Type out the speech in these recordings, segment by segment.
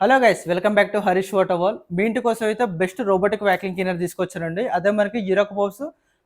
Hello guys welcome back to Harish water wall మీ ఇంటి కోసం అయితే బెస్ట్ రోబోటిక్ వ్యాక్యూమ్ క్లీనర్ తీసుకొచ్చానండి అదే మనకి Eureka Forbes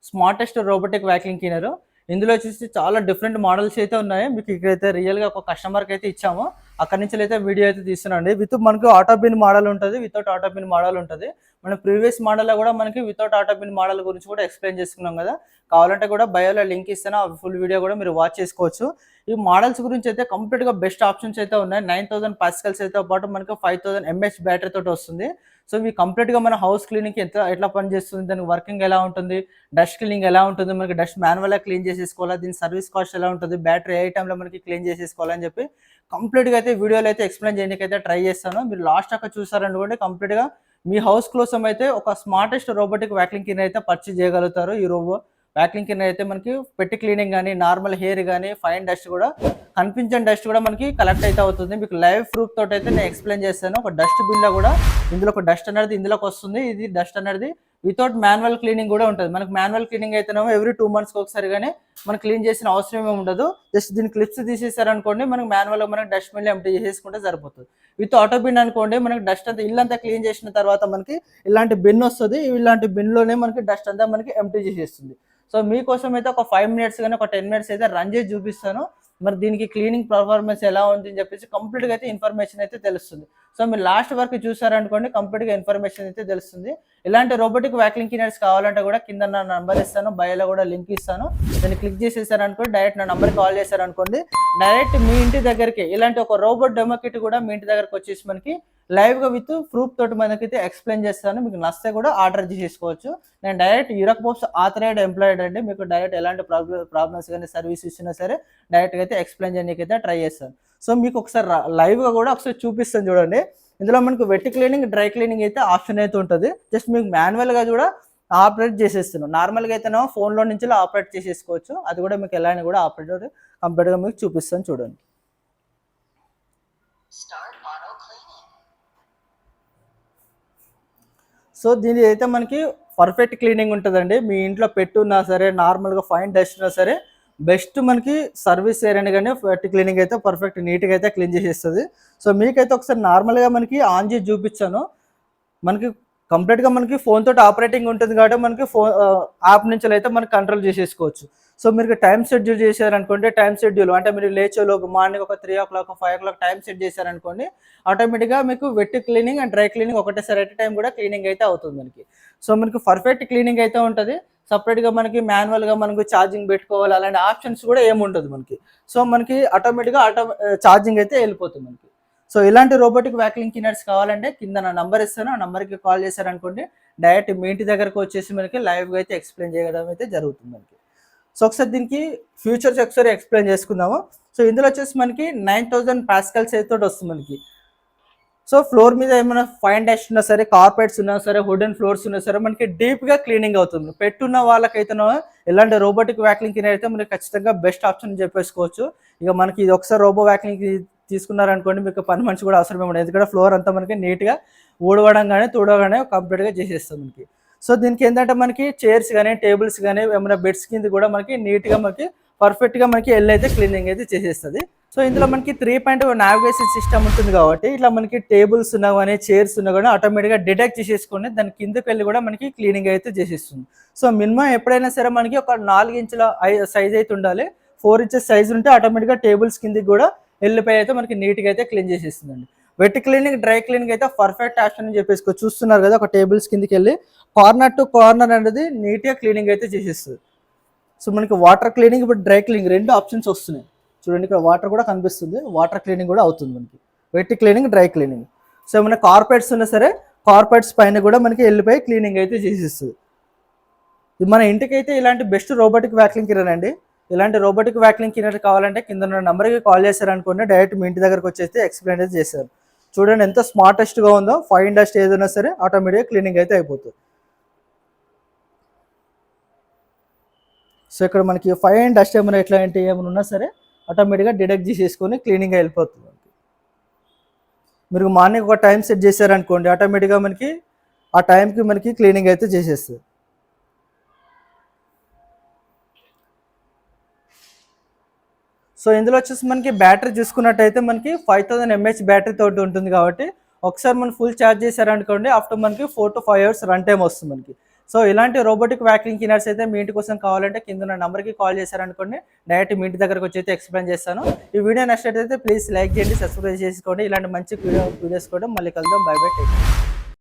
smartest robotic vacuum cleaner. ఇందులో వచ్చేసి చాలా డిఫరెంట్ మోడల్స్ అయితే ఉన్నాయి. మీకు ఇక్కడైతే రియల్గా ఒక కస్టమర్కి అయితే ఇచ్చాము. అక్కడి నుంచి అయితే వీడియో అయితే తీస్తున్నాండి విత్ మనకి ఆటో బిన్ మోడల్ ఉంటుంది వితౌట్ ఆటో బిన్ మోడల్ ఉంటుంది. మన ప్రీవియస్ మోడల్లో కూడా మనకి వితౌట్ ఆటో బిన్ మోడల్ గురించి కూడా ఎక్స్ప్లెయిన్ చేసుకున్నాం కదా. కావాలంటే కూడా బయోలో లింక్ ఇస్తాను. ఆ ఫుల్ వీడియో కూడా మీరు వాచ్ చేసుకోవచ్చు. ఈ మోడల్స్ గురించి అయితే కంప్లీట్గా బెస్ట్ ఆప్షన్స్ అయితే ఉన్నాయి. నైన్ థౌసండ్ పాస్కల్స్ అయితే పాటు మనకి ఫైవ్ థౌసండ్ ఎంఎస్ బ్యాటరీ తోటి వస్తుంది. సో ఇవి కంప్లీట్గా మన హౌస్ క్లీనింగ్ ఎంత ఎట్లా పనిచేస్తుంది దానికి వర్కింగ్ ఎలా ఉంటుంది డస్ట్ క్లీనింగ్ ఎలా ఉంటుంది మనకి డస్ట్ మాన్యువల్గా క్లీన్ చేసేసుకోవాలా దీని సర్వీస్ కాస్ట్ ఎలా ఉంటుంది బ్యాటరీ ఏ టైంలో మనకి క్లీన్ చేసేసుకోవాలని చెప్పి కంప్లీట్గా అయితే వీడియోలో అయితే ఎక్స్ప్లెయిన్ చేయడానికి అయితే ట్రై చేస్తాను. మీరు లాస్ట్ అక్కడ చూసారనుకోండి కంప్లీట్గా మీ హౌస్ కోసం అయితే ఒక స్మార్టెస్ట్ రోబోటిక్ వ్యాక్లింగ్ కింద అయితే పర్చేజ్ చేయగలుగుతారు ఈ రోబో వ్యాక్లింగ్ కింద అయితే మనకి పెట్టి క్లీనింగ్ కానీ నార్మల్ హెయిర్ కానీ ఫైన్ డస్ట్ కూడా కనిపించని డస్ట్ కూడా మనకి కలెక్ట్ అయితే అవుతుంది. మీకు లైవ్ ప్రూఫ్ తోటి అయితే నేను ఎక్స్ప్లెయిన్ చేస్తాను. ఒక డస్ట్ బిన్లో కూడా ఇందులో ఒక డస్ట్ అనేది ఇందులోకి వస్తుంది. ఇది డస్ట్ అనేది వితౌట్ మాన్యువల్ క్లీనింగ్ కూడా ఉంటుంది. మనకి మాన్యువల్ క్లీనింగ్ అయితేనేమో ఎవ్రీ టూ మంత్స్కి ఒకసారి కానీ మనం క్లీన్ చేసిన అవసరం ఏమి ఉండదు. జస్ట్ దీని క్లిప్స్ తీసేసారనుకోండి మనకి మాన్యువల్గా మనకి డస్ట్ బిన్లో ఎంటీ చేసేసుకుంటే సరిపోతుంది. విత్ ఆటో బిన్ అనుకోండి మనకి డస్ట్ అంతా ఇల్లంతా క్లీన్ చేసిన తర్వాత మనకి ఇలాంటి బిన్ వస్తుంది. ఇలాంటి బిన్లోనే మనకి డస్ట్ అంతా మనకి ఎంటీ చేసేస్తుంది. సో మీకోసం అయితే ఒక ఫైవ్ మినిట్స్ కానీ ఒక టెన్ మినిట్స్ అయితే రన్ చేసి చూపిస్తాను. మరి దీనికి క్లీనింగ్ పర్ఫార్మెన్స్ ఎలా ఉంది అని చెప్పేసి కంప్లీట్గా అయితే ఇన్ఫర్మేషన్ అయితే తెలుస్తుంది. సో మీరు లాస్ట్ వరకు చూసారనుకోండి కంప్లీట్గా ఇన్ఫర్మేషన్ అయితే తెలుస్తుంది. ఇలాంటి రోబోటిక్ వ్యాక్లింగ్ క్లీనర్స్ కావాలంటే కూడా కింద నా నంబర్ ఇస్తాను బయోలో కూడా లింక్ ఇస్తాను. దాన్ని క్లిక్ చేసేసారనుకోండి డైరెక్ట్ నా నంబర్ కాల్ చేశారనుకోండి డైరెక్ట్ మీ ఇంటి దగ్గరికి ఇలాంటి ఒక రోబోట్ డెమో కిట్ కూడా మీ ఇంటి దగ్గరకు వచ్చేసి మనకి లైవ్గా విత్ ప్రూఫ్ తోటి మనకైతే ఎక్స్ప్లెయిన్ చేస్తాను. మీకు నచ్చితే కూడా ఆర్డర్ చేసేసుకోవచ్చు నేను direct Eureka Forbes authorised employed అండి. మీకు డైరెక్ట్ ఎలాంటి ప్రాబ్లమ్ ప్రాబ్లమ్స్ కానీ సర్వీస్ ఇచ్చినా సరే డైరెక్ట్ అయితే ఎక్స్ప్లెయిన్ చేయడానికి అయితే ట్రై చేస్తాను. సో మీకు ఒకసారి లైవ్గా కూడా ఒకసారి చూపిస్తాను చూడండి. ఇందులో మనకు వెట్ క్లీనింగ్ డ్రై క్లీనింగ్ అయితే ఆప్షన్ అయితే ఉంటుంది. జస్ట్ మీకు మాన్యువల్గా కూడా ఆపరేట్ చేసేస్తున్నాం నార్మల్గా అయితేనో ఫోన్లో నుంచి ఆపరేట్ చేసేసుకోవచ్చు. అది కూడా మీకు ఎలా కూడా ఆపరేటర్ కంప్లీట్గా మీకు చూపిస్తాను చూడండి. సో దీని అయితే మనకి పర్ఫెక్ట్ క్లీనింగ్ ఉంటుందండి. మీ ఇంట్లో పెట్టున్నా సరే నార్మల్గా ఫైన్ డస్ట్ ఉన్నా సరే బెస్ట్ మనకి సర్వీస్ ఏరియా కానీ ఫెట్ క్లీనింగ్ అయితే పర్ఫెక్ట్ నీట్గా అయితే క్లీన్ చేసేస్తుంది. సో మీకైతే ఒకసారి నార్మల్గా మనకి ఆన్ చేసి చూపించాను. మనకి కంప్లీట్గా మనకి ఫోన్ తోటి ఆపరేటింగ్ ఉంటుంది కాబట్టి మనకి ఫోన్ యాప్ నుంచి అయితే మనకి కంట్రోల్ చేసేసుకోవచ్చు. సో మీరు టైం షెడ్యూల్ చేశారనుకోండి టైం షెడ్యూల్ అంటే మీరు లేచేలోపు మార్నింగ్ ఒక three o'clock five o'clock time set చేశారనుకోండి ఆటోమేటిక్గా మీకు wet cleaning and dry cleaning ఒకటేసారి ఎట్ టైం కూడా క్లీనింగ్ అయితే అవుతుంది మనకి. సో మనకి పర్ఫెక్ట్ క్లీనింగ్ అయితే ఉంటుంది. సపరేట్గా మనకి మాన్యువల్గా మనకు ఛార్జింగ్ పెట్టుకోవాలి అలాంటి ఆప్షన్స్ కూడా ఏముండదు మనకి. సో మనకి ఆటోమేటిక్గా ఆటో ఛార్జింగ్ అయితే వెళ్ళిపోతుంది మనకి. సో ఇలాంటి రోబోటిక్ వ్యాక్లింగ్ క్లీనర్స్ కావాలంటే కింద నా నంబర్ ఇస్తాను. ఆ నంబర్కి కాల్ చేశారనుకోండి డైరెక్ట్ మీ ఇంటి దగ్గరకు వచ్చేసి మనకి లైవ్గా అయితే ఎక్స్ప్లెయిన్ చేయడం అయితే జరుగుతుంది మనకి. సో ఒకసారి దీనికి ఫ్యూచర్స్ ఒకసారి ఎక్స్ప్లెయిన్ చేసుకుందాము. సో ఇందులో వచ్చేసి మనకి నైన్ థౌజండ్ పాస్కల్స్ అయితే వస్తుంది మనకి. సో ఫ్లోర్ మీద ఏమైనా ఫైన్ డాష్ ఉన్నా సరే కార్పెట్స్ ఉన్నా సరే వుడెన్ ఫ్లోర్స్ ఉన్నా సరే మనకి డీప్గా క్లీనింగ్ అవుతుంది. పెట్టున్న వాళ్ళకైతేనో ఇలాంటి రోబోటిక్ వ్యాక్లింగ్ కింద అయితే మనకి ఖచ్చితంగా బెస్ట్ ఆప్షన్ అని చెప్పేసుకోవచ్చు. ఇక మనకి ఇది ఒకసారి రోబో వ్యాక్లింగ్ తీసుకున్నారనుకోండి మీకు పని మనిషి కూడా అవసరం ఉండదు. ఎందుకంటే ఫ్లోర్ అంతా మనకి నీట్గా ఊడవడం కానీ తుడవగానే కంప్లీట్గా చేసేస్తుంది మనకి. సో దీనికి ఏంటంటే మనకి చైర్స్ కానీ టేబుల్స్ కానీ ఏమైనా బెడ్స్ కింద కూడా మనకి నీట్గా మనకి పర్ఫెక్ట్గా మనకి ఎల్ అయితే క్లీనింగ్ అయితే చేసేస్తుంది. సో ఇందులో మనకి త్రీ పాయింట్ నావిగేషన్ సిస్టమ్ ఉంటుంది కాబట్టి ఇట్లా మనకి టేబుల్స్ ఉన్నా కానీ చైర్స్ ఉన్నా కానీ ఆటోమేటిక్గా డిటెక్ట్ చేసేసుకొని దాని కిందకి వెళ్ళి కూడా మనకి క్లీనింగ్ అయితే చేసేస్తుంది. సో మినిమం ఎప్పుడైనా సరే మనకి ఒక నాలుగు ఇంచుల సైజ్ అయితే ఉండాలి. ఫోర్ ఇంచెస్ సైజ్ ఉంటే ఆటోమేటిక్గా టేబుల్స్ కిందకి కూడా వెళ్ళిపోయి అయితే మనకి నీట్గా అయితే క్లీన్ చేసేస్తుందండి. వెట్ క్లీనింగ్ డ్రై క్లీనింగ్ అయితే పర్ఫెక్ట్ ఆప్షన్ అని చెప్పేసి చూస్తున్నారు కదా ఒక టేబుల్స్ కిందకి వెళ్ళి. కార్నర్ టు కార్నర్ అనేది నీట్గా క్లీనింగ్ అయితే చేసేస్తుంది. సో మనకి వాటర్ క్లీనింగ్ ఇప్పుడు డ్రై క్లీనింగ్ రెండు ఆప్షన్స్ వస్తున్నాయి. చూడండి ఇక్కడ వాటర్ కూడా కనిపిస్తుంది. వాటర్ క్లీనింగ్ కూడా అవుతుంది మనకి. Wet cleaning dry cleaning. So ఏమైనా కార్పెట్స్ ఉన్నా సరే కార్పెట్స్ పైన కూడా మనకి వెళ్ళిపోయి క్లీనింగ్ అయితే చేసేస్తుంది. ఇది మన ఇంటికైతే ఇలాంటి బెస్ట్ రోబోటిక్ వ్యాక్లింగ్ కిరణ్ అండి. ఇలాంటి రోబోటిక్ వ్యాక్లింగ్ కిరణ్ కావాలంటే కింద నెంబర్కి కాల్ చేశారనుకోండి డైరెక్ట్ మీ ఇంటి దగ్గరకు వచ్చేస్తే ఎక్స్ప్లెయిన్ అయితే చేశారు. చూడండి ఎంత స్మార్టెస్ట్గా ఉందో ఫైవ్ డస్ట్ ఏదైనా సరే ఆటోమేటిక్గా క్లీనింగ్ అయితే అయిపోతుంది. సో ఇక్కడ మనకి ఫైవ్ అండ్ డస్ట్ ఏమైనా ఎట్లా అంటే ఏమైనా ఉన్నా సరే ఆటోమేటిక్గా డిడక్ట్ చేసేసుకొని క్లీనింగ్ వెళ్ళిపోతుంది మనకి. మీరు మార్నింగ్ ఒక టైం సెట్ చేశారనుకోండి ఆటోమేటిక్గా మనకి ఆ టైంకి మనకి క్లీనింగ్ అయితే చేసేస్తుంది. సో ఇందులో వచ్చేసి మనకి బ్యాటరీ చూసుకున్నట్టయితే మనకి ఫైవ్ థౌసండ్ ఎంహెచ్ బ్యాటరీ తోటి ఉంటుంది కాబట్టి ఒకసారి మనం ఫుల్ ఛార్జ్ చేశారనుకోండి ఆఫ్టర్ మనకి four to five hours run time వస్తుంది మనకి. సో ఇలాంటి రోబోటిక్ వ్యాక్యూమ్ క్లీనర్స్ అయితే మీ ఇంటి కోసం కావాలంటే కింద ఉన్న నెంబర్కి కాల్ చేశారనుకోండి డైరెక్ట్ మీ ఇంటి దగ్గరకు వచ్చి అయితే ఎక్స్ప్లెయిన్ చేస్తాను. ఈ వీడియో నచ్చినట్లయితే ప్లీజ్ లైక్ చేయండి సబ్స్క్రైబ్ చేసుకోండి. ఇలాంటి మంచి వీడియో వీడియోస్ కూడా మళ్ళీ కలుద్దాం. By bye take